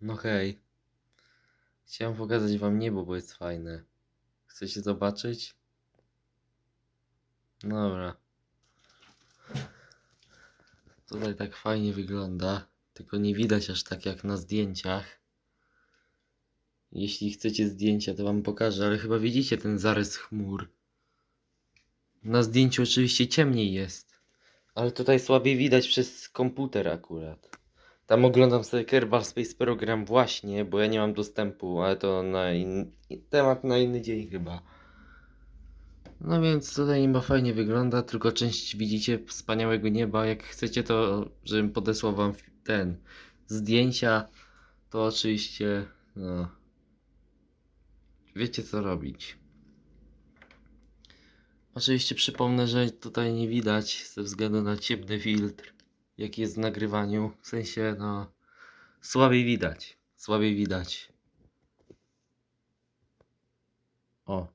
No hej. Chciałem pokazać wam niebo, bo jest fajne. Chcecie zobaczyć? Dobra. Tutaj tak fajnie wygląda, tylko nie widać aż tak jak na zdjęciach. Jeśli chcecie zdjęcia, to wam pokażę, ale chyba widzicie ten zarys chmur. Na zdjęciu oczywiście ciemniej jest, ale tutaj słabiej widać przez komputer akurat. Tam oglądam sobie Kerbal Space Program właśnie, bo ja nie mam dostępu, ale to na in... temat na inny dzień chyba. No więc tutaj nieba fajnie wygląda, tylko część widzicie wspaniałego nieba. Jak chcecie to, żebym podesłał wam ten zdjęcia, to oczywiście no, wiecie co robić. Oczywiście przypomnę, że tutaj nie widać ze względu na ciemny filtr, jaki jest w nagrywaniu. W sensie, no, słabiej widać. Słabiej widać. O.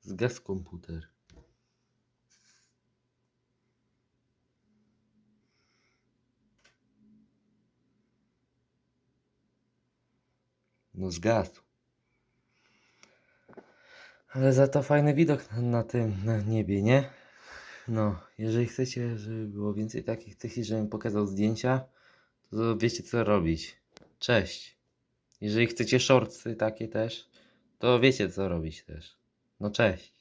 Zgasł komputer. No zgasł. Ale za to fajny widok na, na tym na niebie, nie? No, jeżeli chcecie, żeby było więcej takich tych, żebym pokazał zdjęcia, to wiecie co robić. Cześć. Jeżeli chcecie shortsy takie też, to wiecie co robić też. No cześć.